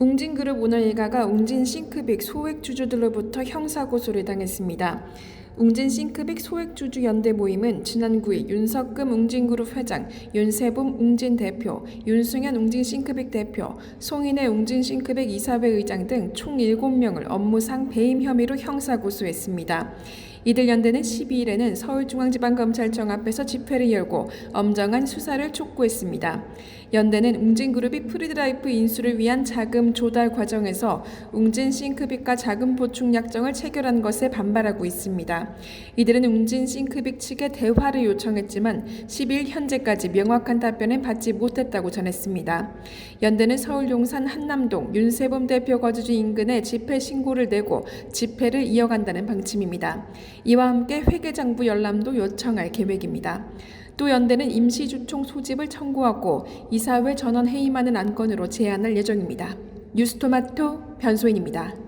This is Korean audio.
웅진그룹 오너 일가가 웅진 싱크빅 소액 주주들로부터 형사고소를 당했습니다. 웅진 싱크빅 소액 주주 연대 모임은 지난 9일 윤석금 웅진그룹 회장, 윤세범 웅진 대표, 윤승현 웅진 싱크빅 대표, 송인혜 웅진 싱크빅 이사회 의장 등 총 7명을 업무상 배임 혐의로 형사고소했습니다. 이들 연대는 12일에는 서울중앙지방검찰청 앞에서 집회를 열고 엄정한 수사를 촉구했습니다. 연대는 웅진그룹이 프리드라이프 인수를 위한 자금 조달 과정에서 웅진 싱크빅과 자금 보충 약정을 체결한 것에 반발하고 있습니다. 이들은 웅진 싱크빅 측에 대화를 요청했지만 10일 현재까지 명확한 답변은 받지 못했다고 전했습니다. 연대는 서울 용산 한남동 윤세범 대표 거주지 인근에 집회 신고를 내고 집회를 이어간다는 방침입니다. 이와 함께 회계장부 열람도 요청할 계획입니다. 또 연대는 임시주총 소집을 청구하고 이사회 전원 해임하는 안건으로 제안할 예정입니다. 뉴스토마토 변소인입니다.